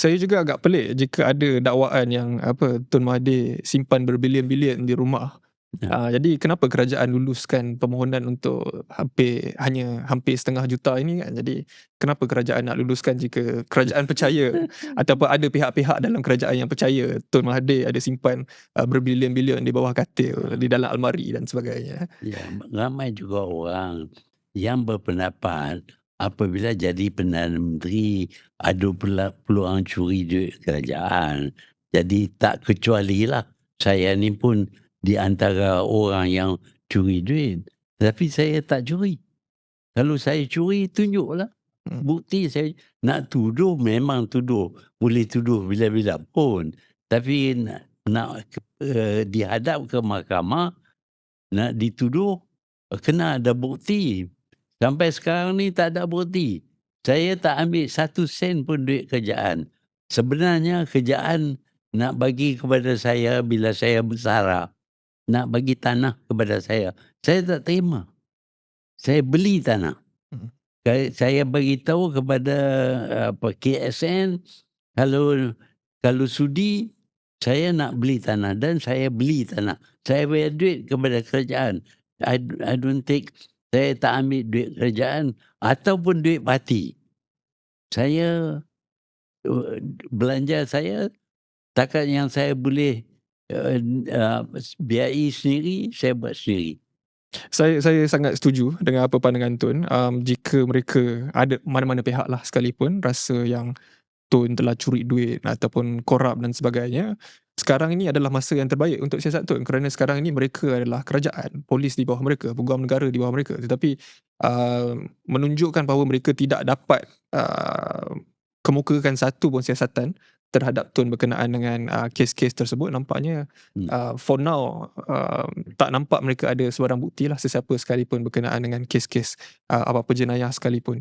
Saya juga agak pelik jika ada dakwaan yang apa Tun Mahathir simpan berbilion-bilion di rumah. Ya. Uh, jadi kenapa kerajaan luluskan permohonan untuk hampir hanya hampir setengah juta ini kan. Jadi kenapa kerajaan nak luluskan jika kerajaan percaya ataupun ada pihak-pihak dalam kerajaan yang percaya Tun Mahathir ada simpan uh, berbilion-bilion di bawah katil, di dalam almari dan sebagainya. Ya, ramai juga orang yang berpendapat apabila jadi Perdana Menteri ada pula peluang curi duit kerajaan. Jadi tak kecualilah saya ni pun di antara orang yang curi duit. Tapi saya tak curi. Kalau saya curi, tunjuklah. Hmm. Bukti saya nak tuduh memang tuduh. Boleh tuduh bila-bila pun. Tapi nak, nak uh, dihadap ke mahkamah, nak dituduh, kena ada bukti. Sampai sekarang ni tak ada bukti. Saya tak ambil satu sen pun duit kerjaan. Sebenarnya kerjaan nak bagi kepada saya bila saya bersara. Nak bagi tanah kepada saya. Saya tak terima. Saya beli tanah. Hmm. Saya, saya beritahu kepada apa KSN kalau kalau sudi saya nak beli tanah dan saya beli tanah. Saya bayar duit kepada kerajaan. I, I don't take saya tak ambil duit kerajaan ataupun duit parti. Saya uh, belanja saya takat yang saya boleh uh, uh, biayai sendiri, saya buat sendiri. Saya saya sangat setuju dengan apa pandangan Tun. Um, jika mereka ada mana-mana pihak lah sekalipun rasa yang Tun telah curi duit ataupun korup dan sebagainya, sekarang ini adalah masa yang terbaik untuk siasat Tun kerana sekarang ini mereka adalah kerajaan, polis di bawah mereka, peguam negara di bawah mereka. Tetapi uh, menunjukkan bahawa mereka tidak dapat uh, kemukakan satu pun siasatan terhadap Tun berkenaan dengan uh, kes-kes tersebut nampaknya Hmm. uh, for now uh, tak nampak mereka ada sebarang bukti lah sesiapa sekalipun berkenaan dengan kes-kes uh, apa-apa jenayah sekalipun